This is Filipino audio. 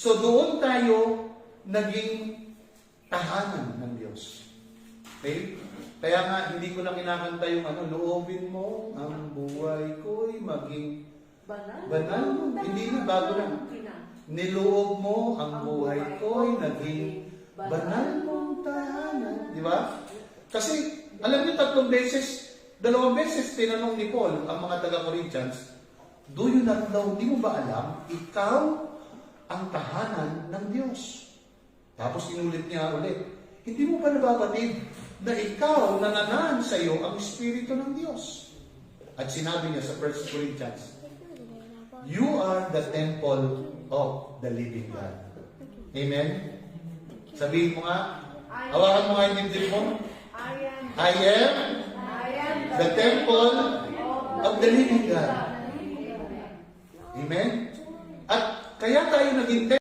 So doon tayo naging tahanan ng Diyos. Okay? Kaya nga, hindi ko na kinakanta yung ano, loobin mo ang buhay ko'y maging Banal. banal. Hindi na, bago na. Niloob mo ang buhay ko'y naging banal mong tahanan. Di ba? Kasi, alam niyo, tatlong beses, dalawang beses tinanong ni Paul ang mga taga-Corinthians, Do you not know, di mo ba alam, ikaw ang tahanan ng Diyos. Tapos inulit niya ulit, hindi mo ba nababatid na ikaw nananahan sa iyo ang Espiritu ng Diyos? At sinabi niya sa 1 Corinthians, You are the temple of the living God. Amen? Sabihin mo nga, hawakan mo nga yung dibdib mo. I am, the temple of the living God. Amen? Kaya tayo naging